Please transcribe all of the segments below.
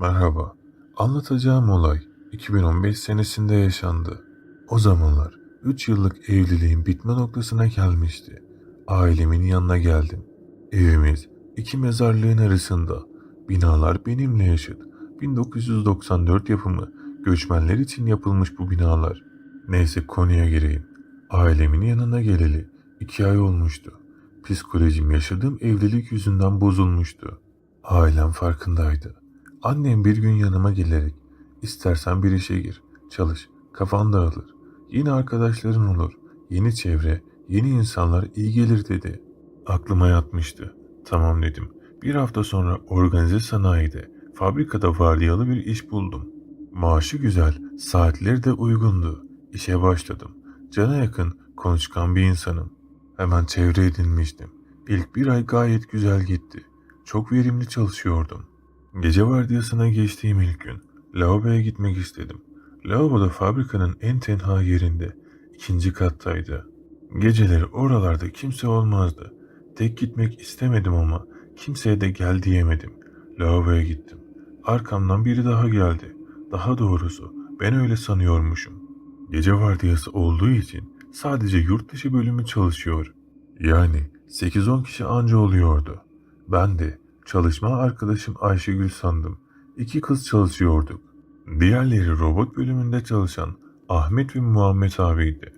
Merhaba. Anlatacağım olay 2015 senesinde yaşandı. O zamanlar 3 yıllık evliliğin bitme noktasına gelmişti. Ailemin yanına geldim. Evimiz iki mezarlığın arasında. Binalar benimle yaşıt. 1994 yapımı göçmenler için yapılmış bu binalar. Neyse konuya gireyim. Ailemin yanına geleli iki ay olmuştu. Psikolojim yaşadığım evlilik yüzünden bozulmuştu. Ailem farkındaydı. Annem bir gün yanıma gelerek istersen bir işe gir, çalış, kafan dağılır. Yeni arkadaşların olur, yeni çevre, yeni insanlar iyi gelir dedi. Aklıma yatmıştı. Tamam dedim. Bir hafta sonra organize sanayide, fabrikada vardiyalı bir iş buldum. Maaşı güzel, saatleri de uygundu. İşe başladım. Cana yakın, konuşkan bir insanım. Hemen çevre edinmiştim. İlk bir ay gayet güzel gitti. Çok verimli çalışıyordum. Gece vardiyasına geçtiğim ilk gün lavaboya gitmek istedim. Lavabo da fabrikanın en tenha yerinde, ikinci kattaydı. Geceleri oralarda kimse olmazdı. Tek gitmek istemedim ama kimseye de gel diyemedim. Lavaboya gittim. Arkamdan biri daha geldi. Daha doğrusu ben öyle sanıyormuşum. Gece vardiyası olduğu için sadece yurt dışı bölümü çalışıyor. Yani 8-10 kişi anca oluyordu. Ben de çalışma arkadaşım Ayşegül sandım. İki kız çalışıyorduk. Diğerleri robot bölümünde çalışan Ahmet ve Muhammed abiydi.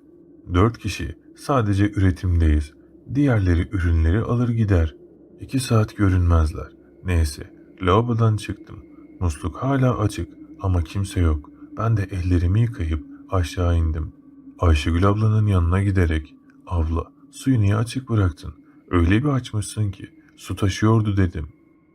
Dört kişi sadece üretimdeyiz. Diğerleri ürünleri alır gider. İki saat görünmezler. Neyse, lavabodan çıktım. Musluk hala açık ama kimse yok. Ben de ellerimi yıkayıp aşağı indim. Ayşegül ablanın yanına giderek, abla suyu niye açık bıraktın? Öyle bir açmışsın ki su taşıyordu dedim.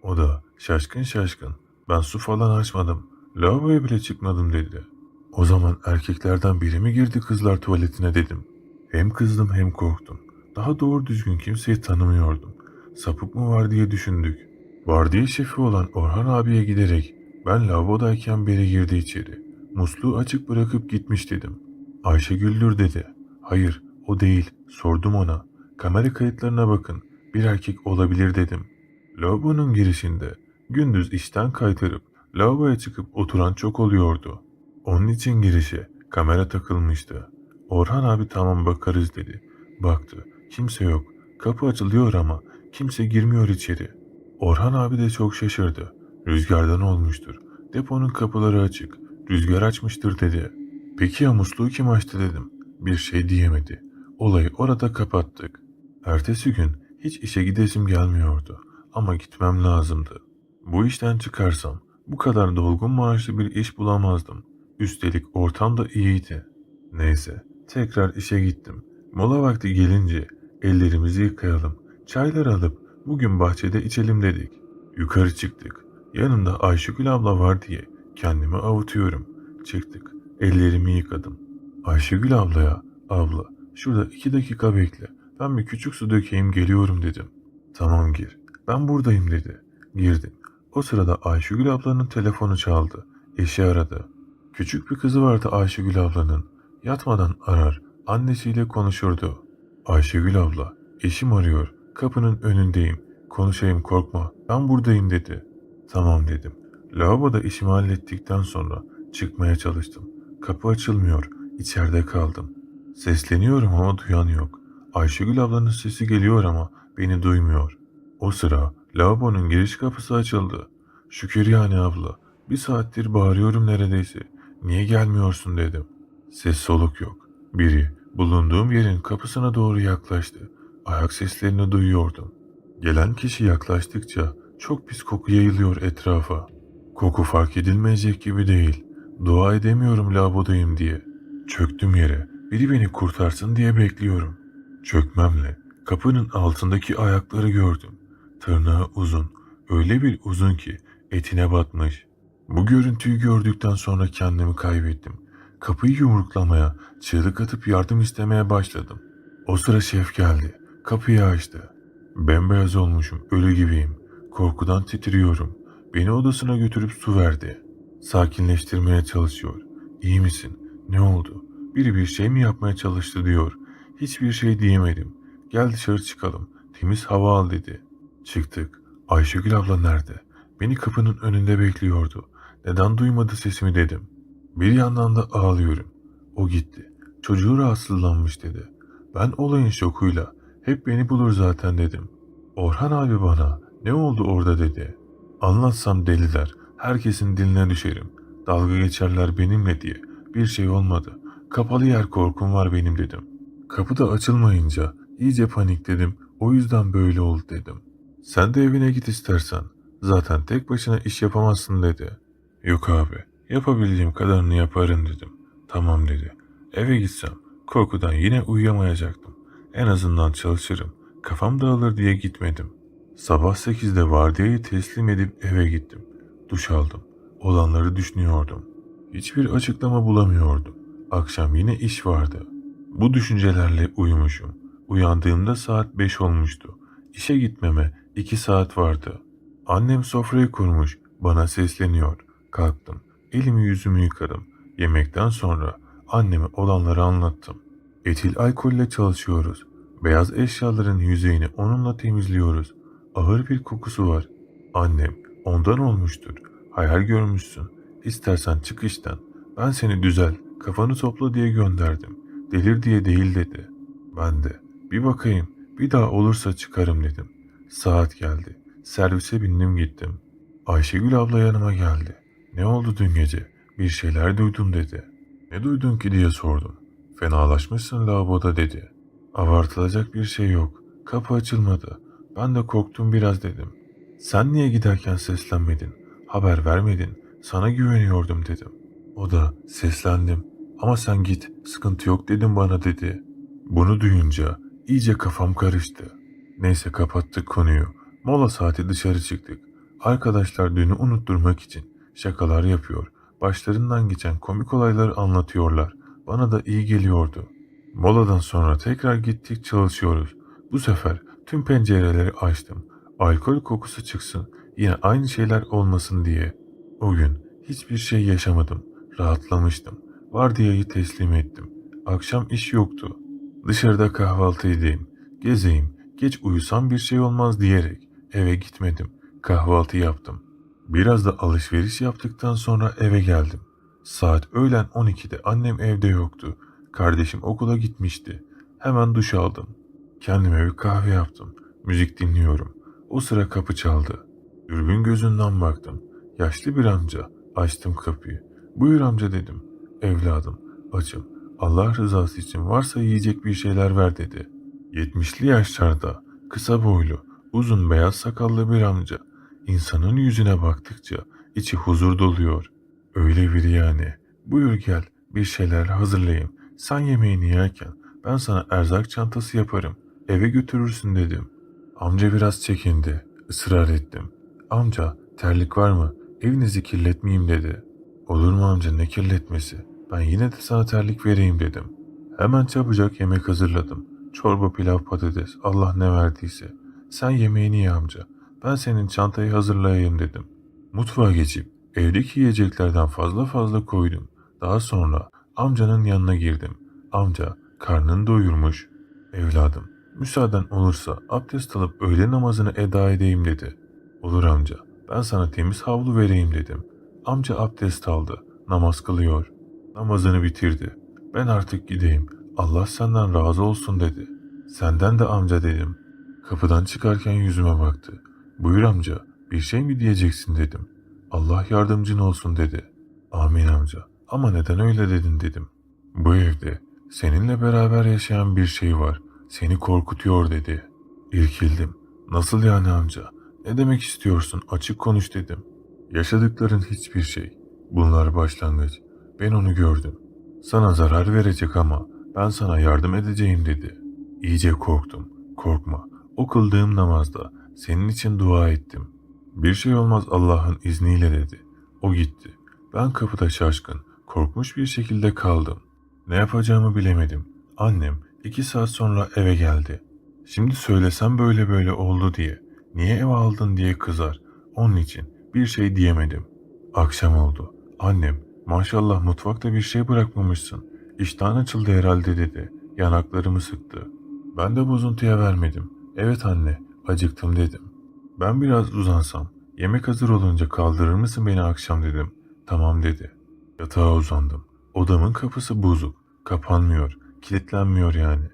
O da şaşkın şaşkın ben su falan açmadım. Lavaboya bile çıkmadım dedi. O zaman erkeklerden biri mi girdi kızlar tuvaletine dedim. Hem kızdım hem korktum. Daha doğru düzgün kimseyi tanımıyordum. Sapık mı var diye düşündük. Vardiya şefi olan Orhan abiye giderek ben lavabodayken biri girdi içeri. Musluğu açık bırakıp gitmiş dedim. Ayşegül'dür dedi. Hayır o değil sordum ona. Kamera kayıtlarına bakın bir erkek olabilir dedim. Lavabonun girişinde gündüz işten kaytarıp lavaboya çıkıp oturan çok oluyordu. Onun için girişe kamera takılmıştı. Orhan abi tamam bakarız dedi. Baktı kimse yok. Kapı açılıyor ama kimse girmiyor içeri. Orhan abi de çok şaşırdı. Rüzgardan olmuştur. Deponun kapıları açık. Rüzgar açmıştır dedi. Peki ya musluğu kim açtı dedim. Bir şey diyemedi. Olayı orada kapattık. Ertesi gün hiç işe gidesim gelmiyordu. Ama gitmem lazımdı. Bu işten çıkarsam bu kadar dolgun maaşlı bir iş bulamazdım. Üstelik ortam da iyiydi. Neyse tekrar işe gittim. Mola vakti gelince ellerimizi yıkayalım. Çaylar alıp bugün bahçede içelim dedik. Yukarı çıktık. Yanımda Ayşegül abla var diye kendimi avutuyorum. Çıktık. Ellerimi yıkadım. Ayşegül ablaya abla şurada iki dakika bekle. Ben bir küçük su dökeyim geliyorum dedim. Tamam gir. Ben buradayım dedi. Girdim. O sırada Ayşegül ablanın telefonu çaldı. Eşi aradı. Küçük bir kızı vardı Ayşegül ablanın. Yatmadan arar. Annesiyle konuşurdu. Ayşegül abla, eşim arıyor. Kapının önündeyim. Konuşayım korkma. Ben buradayım dedi. Tamam dedim. Lavaboda işimi hallettikten sonra çıkmaya çalıştım. Kapı açılmıyor. İçeride kaldım. Sesleniyorum ama duyan yok. Ayşegül ablanın sesi geliyor ama beni duymuyor. O sıra lavabonun giriş kapısı açıldı. Şükür yani abla. Bir saattir bağırıyorum neredeyse. Niye gelmiyorsun dedim. Ses soluk yok. Biri bulunduğum yerin kapısına doğru yaklaştı. Ayak seslerini duyuyordum. Gelen kişi yaklaştıkça çok pis koku yayılıyor etrafa. Koku fark edilmeyecek gibi değil. Dua edemiyorum lavabodayım diye. Çöktüm yere. Biri beni kurtarsın diye bekliyorum. Çökmemle kapının altındaki ayakları gördüm. Tırnağı uzun. Öyle bir uzun ki etine batmış. Bu görüntüyü gördükten sonra kendimi kaybettim. Kapıyı yumruklamaya, çığlık atıp yardım istemeye başladım. O sıra şef geldi. Kapıyı açtı. Bembeyaz olmuşum, ölü gibiyim. Korkudan titriyorum. Beni odasına götürüp su verdi. Sakinleştirmeye çalışıyor. İyi misin? Ne oldu? Biri bir şey mi yapmaya çalıştı diyor. Hiçbir şey diyemedim. Gel dışarı çıkalım. Temiz hava al dedi. Çıktık. Ayşegül abla nerede? Beni kapının önünde bekliyordu. Neden duymadı sesimi dedim. Bir yandan da ağlıyorum. O gitti. Çocuğu rahatsızlanmış dedi. Ben olayın şokuyla hep beni bulur zaten dedim. Orhan abi bana ne oldu orada dedi. Anlatsam deliler. Herkesin diline düşerim. Dalga geçerler benimle diye. Bir şey olmadı. Kapalı yer korkum var benim dedim. Kapı da açılmayınca iyice panikledim. O yüzden böyle oldu dedim. Sen de evine git istersen. Zaten tek başına iş yapamazsın dedi. Yok abi. Yapabildiğim kadarını yaparım dedim. Tamam dedi. Eve gitsem korkudan yine uyuyamayacaktım. En azından çalışırım. Kafam dağılır diye gitmedim. Sabah 8'de vardiyayı teslim edip eve gittim. Duş aldım. Olanları düşünüyordum. Hiçbir açıklama bulamıyordum. Akşam yine iş vardı. Bu düşüncelerle uyumuşum. Uyandığımda saat 5 olmuştu. İşe gitmeme 2 saat vardı. Annem sofrayı kurmuş, bana sesleniyor. Kalktım. Elimi yüzümü yıkadım. Yemekten sonra anneme olanları anlattım. Etil alkolle çalışıyoruz. Beyaz eşyaların yüzeyini onunla temizliyoruz. Ağır bir kokusu var. Annem ondan olmuştur. Hayal görmüşsün. İstersen çık işten. Ben seni düzel, kafanı topla diye gönderdim. Delir diye değil dedi. Ben de bir bakayım, bir daha olursa çıkarım dedim. Saat geldi. Servise bindim gittim. Ayşegül abla yanıma geldi. Ne oldu dün gece? Bir şeyler duydum dedi. Ne duydun ki diye sordum. Fenalaşmışsın lavaboda dedi. Abartılacak bir şey yok. Kapı açılmadı. Ben de korktum biraz dedim. Sen niye giderken seslenmedin? Haber vermedin. Sana güveniyordum dedim. O da seslendim. Ama sen git sıkıntı yok dedim bana dedi. Bunu duyunca iyice kafam karıştı. Neyse kapattık konuyu. Mola saati dışarı çıktık. Arkadaşlar dünü unutturmak için şakalar yapıyor. Başlarından geçen komik olayları anlatıyorlar. Bana da iyi geliyordu. Moladan sonra tekrar gittik çalışıyoruz. Bu sefer tüm pencereleri açtım. Alkol kokusu çıksın, yine aynı şeyler olmasın diye. O gün hiçbir şey yaşamadım. Rahatlamıştım. Vardiyayı teslim ettim. Akşam iş yoktu. Dışarıda kahvaltı edeyim, gezeyim, geç uyusam bir şey olmaz diyerek eve gitmedim. Kahvaltı yaptım. Biraz da alışveriş yaptıktan sonra eve geldim. Saat öğlen 12'de annem evde yoktu. Kardeşim okula gitmişti. Hemen duş aldım. Kendime bir kahve yaptım. Müzik dinliyorum. O sıra kapı çaldı. Dürbün gözünden baktım. Yaşlı bir amca. Açtım kapıyı. Buyur amca dedim. Evladım, açım. Allah rızası için varsa yiyecek bir şeyler ver dedi. 70'li yaşlarda, kısa boylu, uzun beyaz sakallı bir amca. İnsanın yüzüne baktıkça içi huzur doluyor. Öyle biri yani. Buyur gel, bir şeyler hazırlayayım. Sen yemeğini yerken ben sana erzak çantası yaparım. Eve götürürsün dedim. Amca biraz çekindi. Israr ettim. Amca terlik var mı? Evinizi kirletmeyeyim dedi. Olur mu amca ne kirletmesi? Ben yine de sana terlik vereyim dedim. Hemen çabucak yemek hazırladım. Çorba, pilav, patates, Allah ne verdiyse. Sen yemeğini ye amca. Ben senin çantayı hazırlayayım dedim. Mutfağa geçip evdeki yiyeceklerden fazla fazla koydum. Daha sonra amcanın yanına girdim. Amca karnını doyurmuş. Evladım müsaaden olursa abdest alıp öğle namazını eda edeyim dedi. Olur amca ben sana temiz havlu vereyim dedim. Amca abdest aldı. Namaz kılıyor. Namazını bitirdi. Ben artık gideyim. Allah senden razı olsun dedi. Senden de amca dedim. Kapıdan çıkarken yüzüme baktı. Buyur amca bir şey mi diyeceksin dedim. Allah yardımcın olsun dedi. Amin amca. Ama neden öyle dedin dedim. Bu evde seninle beraber yaşayan bir şey var. Seni korkutuyor dedi. İrkildim. Nasıl yani amca? Ne demek istiyorsun? Açık konuş dedim. Yaşadıkların hiçbir şey. Bunlar başlangıç. Ben onu gördüm. Sana zarar verecek ama ben sana yardım edeceğim dedi. İyice korktum. Korkma. O kıldığım namazda senin için dua ettim. Bir şey olmaz Allah'ın izniyle dedi. O gitti. Ben kapıda şaşkın, korkmuş bir şekilde kaldım. Ne yapacağımı bilemedim. Annem iki saat sonra eve geldi. Şimdi söylesem böyle böyle oldu diye. Niye ev aldın diye kızar. Onun için bir şey diyemedim. Akşam oldu. Annem maşallah mutfakta bir şey bırakmamışsın. İştahın açıldı herhalde dedi. Yanaklarımı sıktı. Ben de bozuntuya vermedim. Evet anne acıktım dedim. Ben biraz uzansam yemek hazır olunca kaldırır mısın beni akşam dedim. Tamam dedi. Yatağa uzandım. Odamın kapısı bozuk. Kapanmıyor. Kilitlenmiyor yani.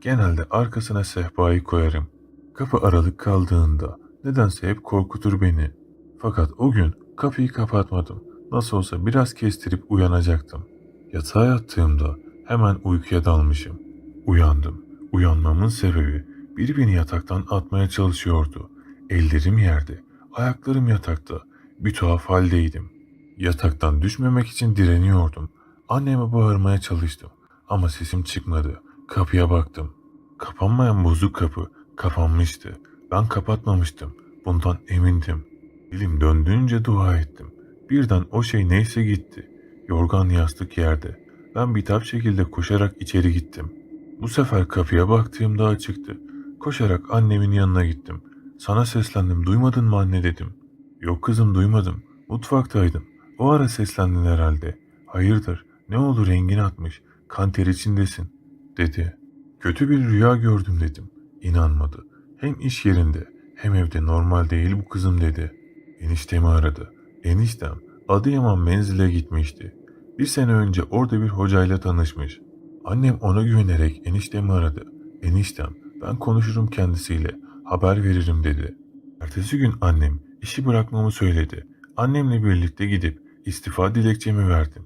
Genelde arkasına sehpayı koyarım. Kapı aralık kaldığında nedense hep korkutur beni. Fakat o gün kapıyı kapatmadım. Nasıl olsa biraz kestirip uyanacaktım. Yatağa yattığımda hemen uykuya dalmışım. Uyandım. Uyanmamın sebebi biri beni yataktan atmaya çalışıyordu. Ellerim yerde, ayaklarım yatakta. Bir tuhaf haldeydim. Yataktan düşmemek için direniyordum. Anneme bağırmaya çalıştım ama sesim çıkmadı. Kapıya baktım. Kapanmayan bozuk kapı kapanmıştı. Ben kapatmamıştım. Bundan emindim. Dilim döndüğünce dua ettim. Birden o şey neyse gitti. Yorgan yastık yerde. Ben bitap şekilde koşarak içeri gittim. Bu sefer kapıya baktığımda açıktı. Koşarak annemin yanına gittim. Sana seslendim duymadın mı anne dedim. Yok kızım duymadım. Mutfaktaydım. O ara seslendin herhalde. Hayırdır ne oldu rengin atmış. Kan ter içindesin dedi. Kötü bir rüya gördüm dedim. İnanmadı. Hem iş yerinde hem evde normal değil bu kızım dedi. Eniştemi aradı. Eniştem Adıyaman menzile gitmişti. Bir sene önce orada bir hocayla tanışmış. Annem ona güvenerek eniştemi aradı. Eniştem ben konuşurum kendisiyle haber veririm dedi. Ertesi gün annem işi bırakmamı söyledi. Annemle birlikte gidip istifa dilekçemi verdim.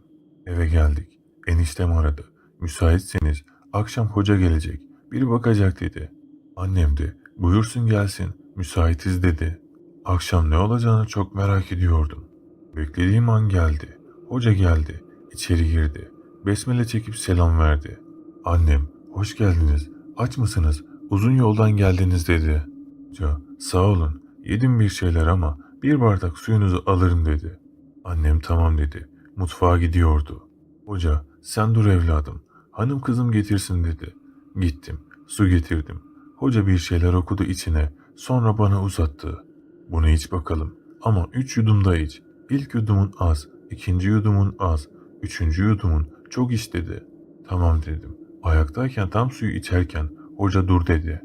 Eve geldik. Eniştem aradı. Müsaitseniz akşam hoca gelecek. Biri bakacak dedi. Annem de buyursun gelsin müsaitiz dedi. Akşam ne olacağını çok merak ediyordum. Beklediğim an geldi. Hoca geldi. İçeri girdi. Besmele çekip selam verdi. Annem hoş geldiniz. Aç mısınız? Uzun yoldan geldiniz dedi. Hoca sağ olun. Yedim bir şeyler ama bir bardak suyunuzu alırım dedi. Annem tamam dedi. Mutfağa gidiyordu. Hoca sen dur evladım. Hanım kızım getirsin dedi. Gittim. Su getirdim. Hoca bir şeyler okudu içine. Sonra bana uzattı. Bunu iç bakalım. Ama üç yudum da iç. İlk yudumun az. ikinci yudumun az. Üçüncü yudumun çok iç dedi. Tamam dedim. Ayaktayken tam suyu içerken hoca dur dedi.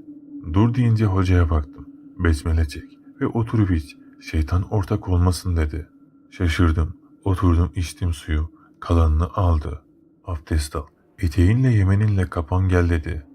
Dur deyince hocaya baktım. Besmele çek ve oturup iç. Şeytan ortak olmasın dedi. Şaşırdım. Oturdum içtim suyu. Kalanını aldı. Abdest al. Eteğinle yemeninle kapan gel dedi.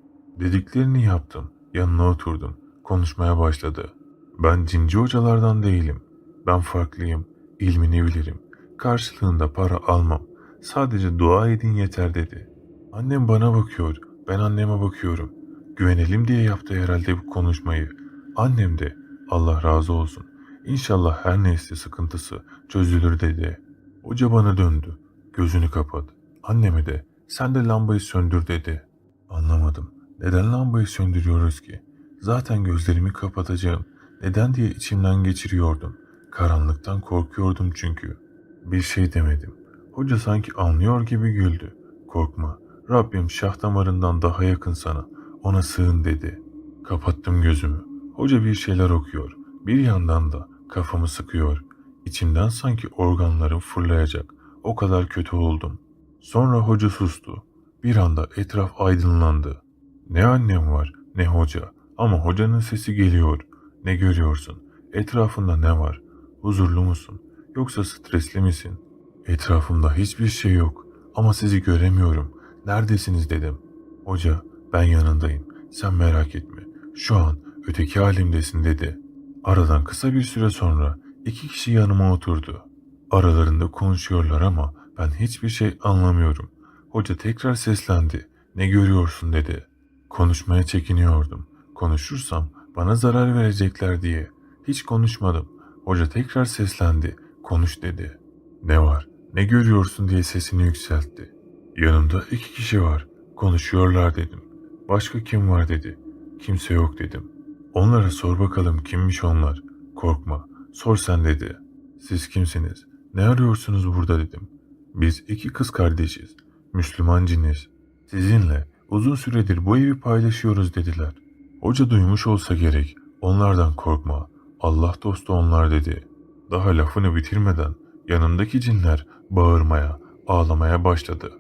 Dediklerini yaptım. Yanına oturdum. Konuşmaya başladı. Ben cinci hocalardan değilim. Ben farklıyım. İlmini bilirim. Karşılığında para almam. Sadece dua edin yeter dedi. Annem bana bakıyor. Ben anneme bakıyorum. Güvenelim diye yaptı herhalde bu konuşmayı. Annem de Allah razı olsun. İnşallah her neyse sıkıntısı çözülür dedi. Hoca bana döndü. Gözünü kapat. Anneme de sen de lambayı söndür dedi. Anlamadım. Neden lambayı söndürüyoruz ki? Zaten gözlerimi kapatacağım. Neden diye içimden geçiriyordum. Karanlıktan korkuyordum çünkü. Bir şey demedim. Hoca sanki anlıyor gibi güldü. Korkma. Rabbim şah damarından daha yakın sana. Ona sığın dedi. Kapattım gözümü. Hoca bir şeyler okuyor. Bir yandan da kafamı sıkıyor. İçimden sanki organlarım fırlayacak. O kadar kötü oldum. Sonra hoca sustu. Bir anda etraf aydınlandı. Ne annem var ne hoca ama hocanın sesi geliyor. Ne görüyorsun? Etrafında ne var? Huzurlu musun? Yoksa stresli misin? Etrafımda hiçbir şey yok ama sizi göremiyorum. Neredesiniz dedim. Hoca ben yanındayım. Sen merak etme. Şu an öteki halimdesin dedi. Aradan kısa bir süre sonra iki kişi yanıma oturdu. Aralarında konuşuyorlar ama ben hiçbir şey anlamıyorum. Hoca tekrar seslendi. Ne görüyorsun dedi. Konuşmaya çekiniyordum. Konuşursam bana zarar verecekler diye. Hiç konuşmadım. Hoca tekrar seslendi. Konuş dedi. Ne var? Ne görüyorsun diye sesini yükseltti. Yanımda iki kişi var. Konuşuyorlar dedim. Başka kim var dedi. Kimse yok dedim. Onlara sor bakalım kimmiş onlar. Korkma. Sor sen dedi. Siz kimsiniz? Ne arıyorsunuz burada dedim. Biz iki kız kardeşiz. Müslüman ciniz. Sizinle uzun süredir bu evi paylaşıyoruz dediler. Hoca duymuş olsa gerek. Onlardan korkma. Allah dostu onlar dedi. Daha lafını bitirmeden yanındaki cinler bağırmaya, ağlamaya başladı.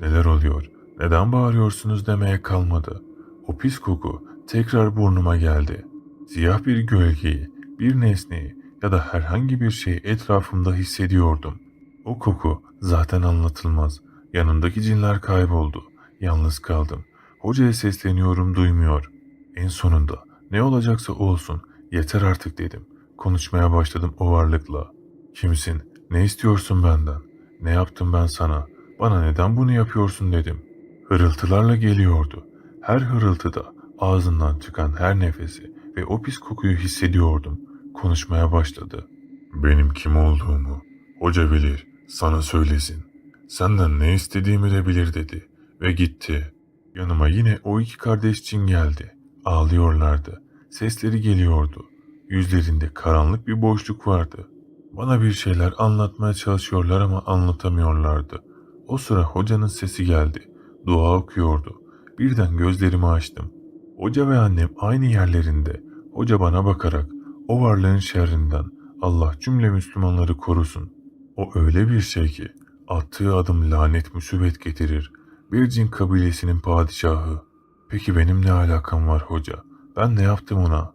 Neler oluyor? Neden bağırıyorsunuz demeye kalmadı. O pis koku tekrar burnuma geldi. Siyah bir gölgeyi, bir nesneyi ya da herhangi bir şeyi etrafımda hissediyordum. O koku zaten anlatılmaz. Yanındaki cinler kayboldu. Yalnız kaldım. Hocaya sesleniyorum duymuyor. En sonunda ne olacaksa olsun yeter artık dedim. Konuşmaya başladım o varlıkla. Kimsin? Ne istiyorsun benden? Ne yaptım ben sana? Bana neden bunu yapıyorsun dedim. Hırıltılarla geliyordu. Her hırıltıda ağzından çıkan her nefesi ve o pis kokuyu hissediyordum. Konuşmaya başladı. Benim kim olduğumu hoca bilir, sana söylesin. Senden ne istediğimi de bilir dedi ve gitti. Yanıma yine o iki kardeş Çin geldi. Ağlıyorlardı. Sesleri geliyordu. Yüzlerinde karanlık bir boşluk vardı. Bana bir şeyler anlatmaya çalışıyorlar ama anlatamıyorlardı. O sıra hocanın sesi geldi. Dua okuyordu. Birden gözlerimi açtım. Hoca ve annem aynı yerlerinde. Hoca bana bakarak o varlığın şerrinden Allah cümle Müslümanları korusun. O öyle bir şey ki attığı adım lanet musibet getirir. Bir cin kabilesinin padişahı. Peki benim ne alakam var hoca? Ben ne yaptım ona?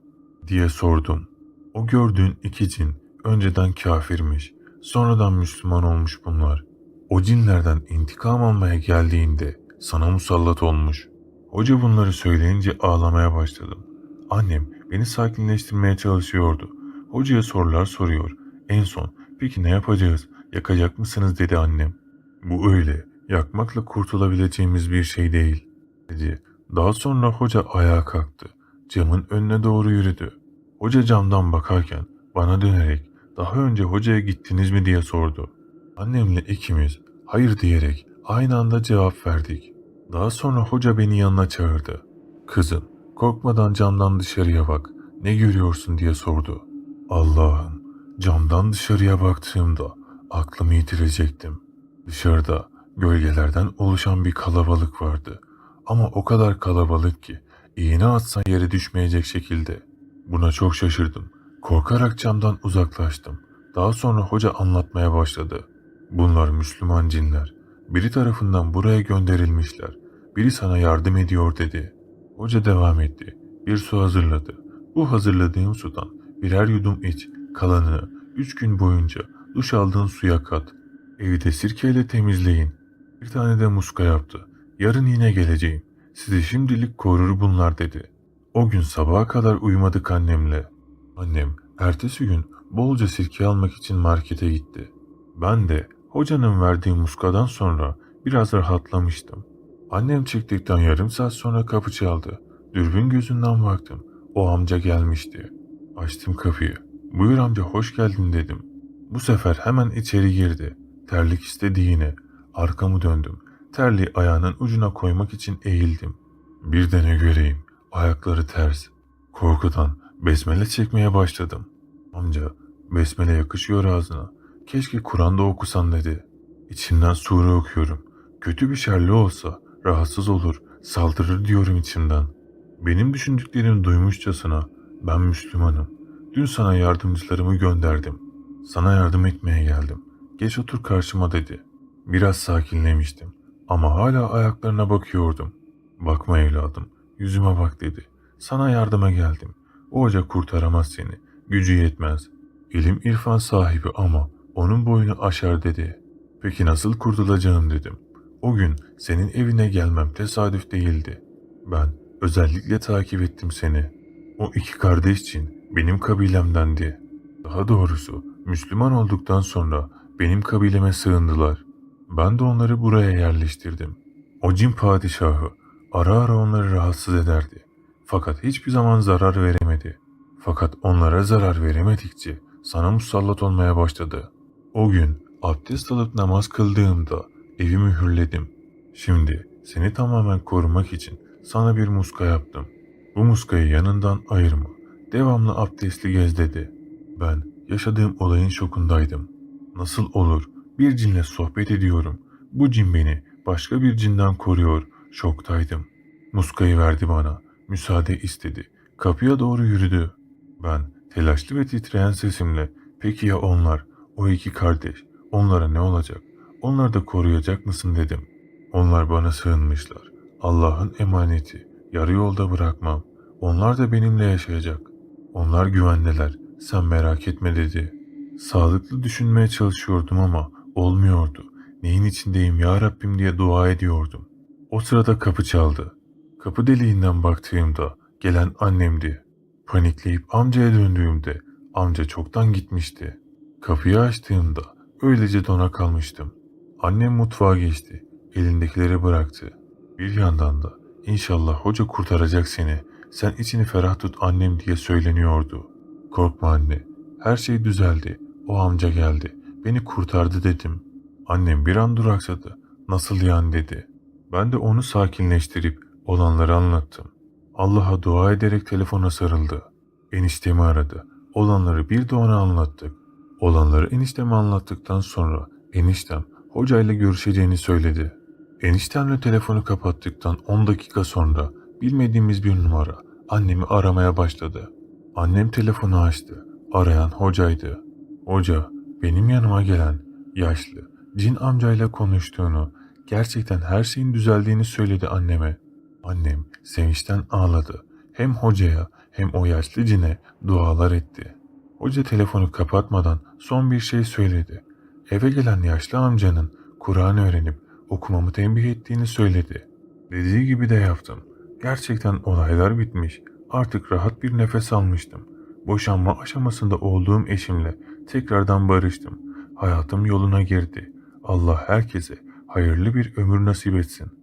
diye sordum. O gördüğün iki cin önceden kafirmiş. Sonradan Müslüman olmuş bunlar. O cinlerden intikam almaya geldiğinde sana musallat olmuş. Hoca bunları söyleyince ağlamaya başladım. Annem beni sakinleştirmeye çalışıyordu. Hocaya sorular soruyor. En son peki ne yapacağız? Yakacak mısınız dedi annem. Bu öyle. Yakmakla kurtulabileceğimiz bir şey değil dedi. Daha sonra hoca ayağa kalktı. Camın önüne doğru yürüdü. Hoca camdan bakarken bana dönerek daha önce hocaya gittiniz mi diye sordu. Annemle ikimiz hayır diyerek aynı anda cevap verdik. Daha sonra hoca beni yanına çağırdı. Kızım korkmadan camdan dışarıya bak ne görüyorsun diye sordu. Allah'ım camdan dışarıya baktığımda aklımı yitirecektim. Dışarıda gölgelerden oluşan bir kalabalık vardı. Ama o kadar kalabalık ki iğne atsan yere düşmeyecek şekilde. Buna çok şaşırdım. Korkarak camdan uzaklaştım. Daha sonra hoca anlatmaya başladı. Bunlar Müslüman cinler. Biri tarafından buraya gönderilmişler. Biri sana yardım ediyor dedi. Hoca devam etti. Bir su hazırladı. Bu hazırladığım sudan birer yudum iç. Kalanını üç gün boyunca duş aldığın suya kat. Evi de sirkeyle temizleyin. Bir tane de muska yaptı. Yarın yine geleceğim. Sizi şimdilik korur bunlar dedi. O gün sabaha kadar uyumadık annemle. Annem ertesi gün bolca sirke almak için markete gitti. Ben de hocanın verdiği muskadan sonra biraz rahatlamıştım. Annem çıktıktan yarım saat sonra kapı çaldı. Dürbün gözünden baktım. O amca gelmişti. Açtım kapıyı. Buyur amca hoş geldin dedim. Bu sefer hemen içeri girdi. Terlik istedi yine. Arkamı döndüm. Terliği ayağının ucuna koymak için eğildim. Bir de ne göreyim. Ayakları ters. Korkudan besmele çekmeye başladım. Amca besmele yakışıyor ağzına. Keşke Kur'an'da okusan dedi. İçimden sure okuyorum. Kötü bir şerli olsa rahatsız olur, saldırır diyorum içimden. Benim düşündüklerimi duymuşçasına ben Müslümanım. Dün sana yardımcılarımı gönderdim. Sana yardım etmeye geldim. Geç otur karşıma dedi. Biraz sakinlemiştim. Ama hala ayaklarına bakıyordum. Bakma evladım, yüzüme bak dedi. Sana yardıma geldim. O hoca kurtaramaz seni. Gücü yetmez. İlim irfan sahibi ama onun boyunu aşar dedi. Peki nasıl kurtulacağım dedim. O gün senin evine gelmem tesadüf değildi. Ben özellikle takip ettim seni. O iki kardeş için benim kabilemdendi. Daha doğrusu Müslüman olduktan sonra benim kabileme sığındılar. Ben de onları buraya yerleştirdim. O cin padişahı ara ara onları rahatsız ederdi. Fakat hiçbir zaman zarar veremedi. Fakat onlara zarar veremedikçe sana musallat olmaya başladı. O gün abdest alıp namaz kıldığımda evi mühürledim. Şimdi seni tamamen korumak için sana bir muska yaptım. Bu muskayı yanından ayırma. Devamlı abdestli gez dedi. Ben yaşadığım olayın şokundaydım. Nasıl olur? Bir cinle sohbet ediyorum. Bu cin beni başka bir cinden koruyor. Şoktaydım. Muskayı verdi bana. Müsaade istedi. Kapıya doğru yürüdü. Ben telaşlı ve titreyen sesimle peki ya onlar, o iki kardeş, onlara ne olacak? Onları da koruyacak mısın dedim. Onlar bana sığınmışlar. Allah'ın emaneti. Yarı yolda bırakmam. Onlar da benimle yaşayacak. Onlar güvendeler. Sen merak etme dedi. Sağlıklı düşünmeye çalışıyordum ama Olmuyordu. Neyin içindeyim ya Rabbim diye dua ediyordum. O sırada kapı çaldı. Kapı deliğinden baktığımda gelen annemdi. Panikleyip amcaya döndüğümde amca çoktan gitmişti. Kapıyı açtığımda öylece dona kalmıştım. Annem mutfağa geçti. Elindekileri bıraktı. Bir yandan da inşallah hoca kurtaracak seni. Sen içini ferah tut annem diye söyleniyordu. Korkma anne. Her şey düzeldi. O amca geldi. Beni kurtardı dedim. Annem bir an duraksadı. Nasıl yani dedi. Ben de onu sakinleştirip olanları anlattım. Allah'a dua ederek telefona sarıldı. Eniştemi aradı. Olanları bir de ona anlattık. Olanları enişteme anlattıktan sonra eniştem hocayla görüşeceğini söyledi. Eniştemle telefonu kapattıktan 10 dakika sonra bilmediğimiz bir numara annemi aramaya başladı. Annem telefonu açtı. Arayan hocaydı. Hoca benim yanıma gelen yaşlı cin amcayla konuştuğunu, gerçekten her şeyin düzeldiğini söyledi anneme. Annem sevinçten ağladı. Hem hocaya hem o yaşlı cine dualar etti. Hoca telefonu kapatmadan son bir şey söyledi. Eve gelen yaşlı amcanın Kur'an öğrenip okumamı tembih ettiğini söyledi. Dediği gibi de yaptım. Gerçekten olaylar bitmiş. Artık rahat bir nefes almıştım. Boşanma aşamasında olduğum eşimle tekrardan barıştım. Hayatım yoluna girdi. Allah herkese hayırlı bir ömür nasip etsin.